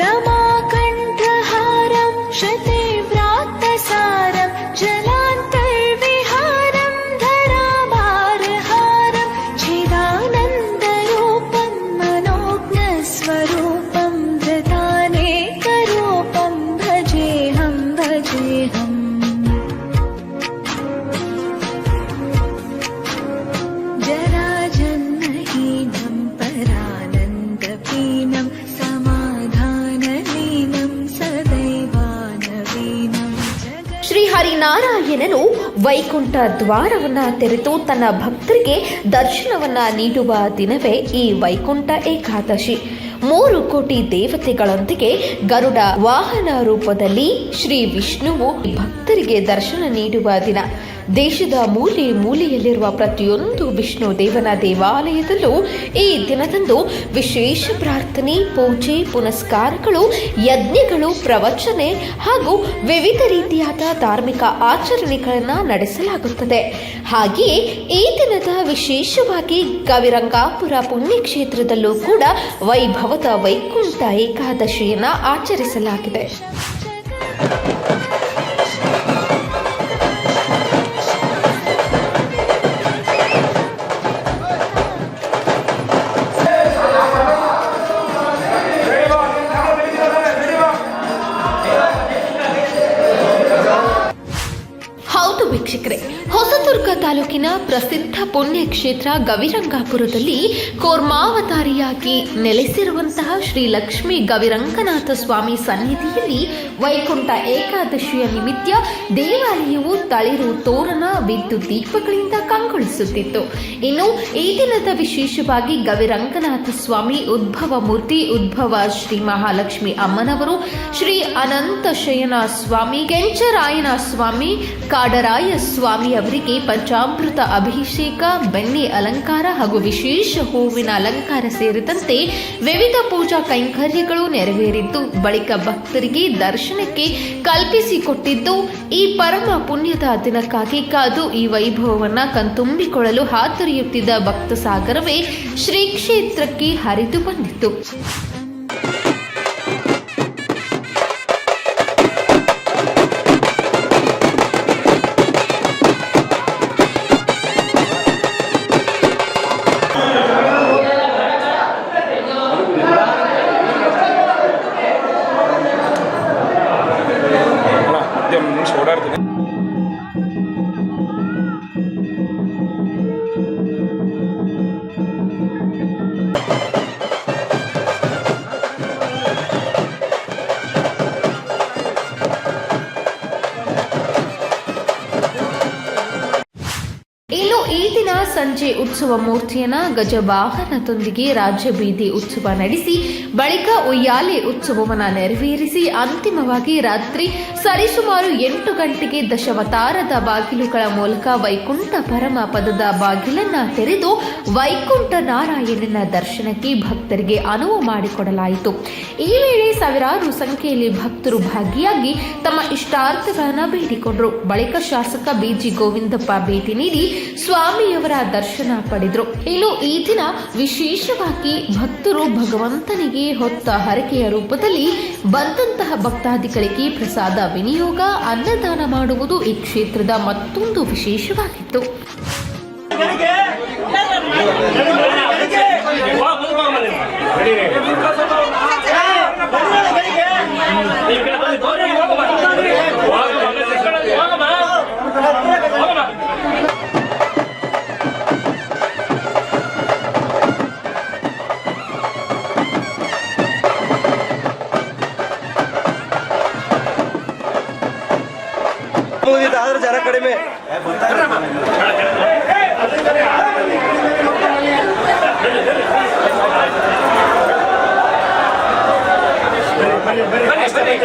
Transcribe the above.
Rama Vaikuntha ದ್ವಾರವನ್ನ ತೆರೆದು ತನ್ನ ಭಕ್ತರಿಗೆ ದರ್ಶನವನ್ನ ನೀಡುವ ದಿನವೇ ಈ ವೈಕುಂಠ ಏಕಾದಶಿ. ಮೂರು ಕೋಟಿ ದೇವತೆಗಳೊಂದಿಗೆ ಗರುಡ ವಾಹನ ರೂಪದಲ್ಲಿ ಶ್ರೀ ವಿಷ್ಣುವು ಭಕ್ತರಿಗೆ ದರ್ಶನ ನೀಡುವ ದಿನ. ದೇಶದ ಮೂಲೆ ಮೂಲೆಯಲ್ಲಿರುವ ಪ್ರತಿಯೊಂದು ವಿಷ್ಣು ದೇವನ ದೇವಾಲಯದಲ್ಲೂ ಈ ದಿನದಂದು ವಿಶೇಷ ಪ್ರಾರ್ಥನೆ, ಪೂಜೆ, ಪುನಸ್ಕಾರಗಳು, ಯಜ್ಞಗಳು, ಪ್ರವಚನೆ ಹಾಗೂ ವಿವಿಧ ರೀತಿಯಾದ ಧಾರ್ಮಿಕ ಆಚರಣೆಗಳನ್ನು ನಡೆಸಲಾಗುತ್ತದೆ. ಹಾಗೆಯೇ ಈ ದಿನದ ವಿಶೇಷವಾಗಿ ಗವಿರಂಗಾಪುರ ಪುಣ್ಯಕ್ಷೇತ್ರದಲ್ಲೂ ಕೂಡ ವೈಭವದ ವೈಕುಂಠ ಏಕಾದಶಿಯನ್ನು ಆಚರಿಸಲಾಗಿದೆ. ಹೊಸದುರ್ಗ ತಾಲೂಕಿನ ಪ್ರಸಿದ್ಧ ಪುಣ್ಯಕ್ಷೇತ್ರ ಗವಿರಂಗಾಪುರದಲ್ಲಿ ಕೋರ್ಮಾವತಾರಿಯಾಗಿ ನೆಲೆಸಿರುವಂತಹ ಶ್ರೀ ಲಕ್ಷ್ಮೀ ಗವಿರಂಗನಾಥ ಸ್ವಾಮಿ ಸನ್ನಿಧಿಯಲ್ಲಿ ವೈಕುಂಠ ಏಕಾದಶಿಯ ನಿಮಿತ್ತ ದೇವಾಲಯವು ತಳಿರು ತೋರಣ ವಿದ್ಯುತ್ ದೀಪಗಳಿಂದ ಕಂಗೊಳಿಸುತ್ತಿತ್ತು ಇನ್ನು ಈ ದಿನದ ವಿಶೇಷವಾಗಿ ಗವಿರಂಗನಾಥ ಸ್ವಾಮಿ ಉದ್ಭವ ಮೂರ್ತಿ ಉದ್ಭವ ಶ್ರೀ ಮಹಾಲಕ್ಷ್ಮಿ ಅಮ್ಮನವರು, ಶ್ರೀ ಅನಂತ ಶಯನ ಸ್ವಾಮಿ, ಕೆಂಚರಾಯನ ಸ್ವಾಮಿ, ಕಾಡರಾಯ ಸ್ವಾಮಿ ಅವರಿಗೆ ಪಂಚಾಮೃತ ಅಭಿಷೇಕ, ಬೆಣ್ಣೆ ಅಲಂಕಾರ ಹಾಗೂ ವಿಶೇಷ ಹೂವಿನ ಅಲಂಕಾರ ಸೇರಿದಂತೆ ವಿವಿಧ ಪೂಜಾ ಕೈಂಕರ್ಯಗಳು ನೆರವೇರಿದ್ದು, ಬಳಿಕ ಭಕ್ತರಿಗೆ ದರ್ಶನಕ್ಕೆ ಕಲ್ಪಿಸಿಕೊಟ್ಟಿದ್ದು, ಈ ಪರಮ ಪುಣ್ಯದ ದಿನಕ್ಕಾಗಿ ಕಾದು ಈ ವೈಭವವನ್ನ ಕಣ್ತುಂಬಿಕೊಳ್ಳಲು ಹಾತೊರೆಯುತ್ತಿದ್ದ ಭಕ್ತ ಸಾಗರವೇ ಶ್ರೀ ಕ್ಷೇತ್ರಕ್ಕೆ ಹರಿದು ಬಂದಿತು ಓಡಾಡ್ತೀನಿ. ಈ ದಿನ ಸಂಜೆ ಉತ್ಸವ ಮೂರ್ತಿಯನ್ನ ಗಜವಾಹನದೊಂದಿಗೆ ರಾಜ್ಯ ಬೀದಿ ಉತ್ಸವ ನಡೆಸಿ, ಬಳಿಕ ಉಯ್ಯಾಲೆ ಉತ್ಸವವನ್ನು ನೆರವೇರಿಸಿ, ಅಂತಿಮವಾಗಿ ರಾತ್ರಿ ಸರಿಸುಮಾರು ಎಂಟು ಗಂಟೆಗೆ ದಶವತಾರದ ಬಾಗಿಲುಗಳ ಮೂಲಕ ವೈಕುಂಠ ಪರಮ ಪದದ ಬಾಗಿಲನ್ನ ತೆರೆದು ವೈಕುಂಠ ನಾರಾಯಣನ ದರ್ಶನಕ್ಕೆ ಭಕ್ತರಿಗೆ ಅನುವು ಮಾಡಿಕೊಡಲಾಯಿತು. ಈ ವೇಳೆ ಸಾವಿರಾರು ಸಂಖ್ಯೆಯಲ್ಲಿ ಭಕ್ತರು ಭಾಗಿಯಾಗಿ ತಮ್ಮ ಇಷ್ಟಾರ್ಥಗಳನ್ನು ಬೇಡಿಕೊಂಡರು. ಬಳಿಕ ಶಾಸಕ ಬಿಜಿ ಗೋವಿಂದಪ್ಪ ಭೇಟಿ ನೀಡಿ ಸ್ವಾಮಿಯವರ ದರ್ಶನ ಪಡೆದರು. ಇನ್ನು ಈ ದಿನ ವಿಶೇಷವಾಗಿ ಭಕ್ತರು ಭಗವಂತನಿಗೆ ಹೊತ್ತ ಹರಕೆಯ ರೂಪದಲ್ಲಿ ಬಂದಂತಹ ಭಕ್ತಾದಿಗಳಿಗೆ ಪ್ರಸಾದ ವಿನಿಯೋಗ ಅನ್ನದಾನ ಮಾಡುವುದು ಈ ಕ್ಷೇತ್ರದ ಮತ್ತೊಂದು ವಿಶೇಷವಾಗಿತ್ತು. ಮುಗಿದಿತ್ತು ಆದ್ರೆ ಜನ ಕಡಿಮೆ ಬನ್ನಿ, ಬನ್ನಿ.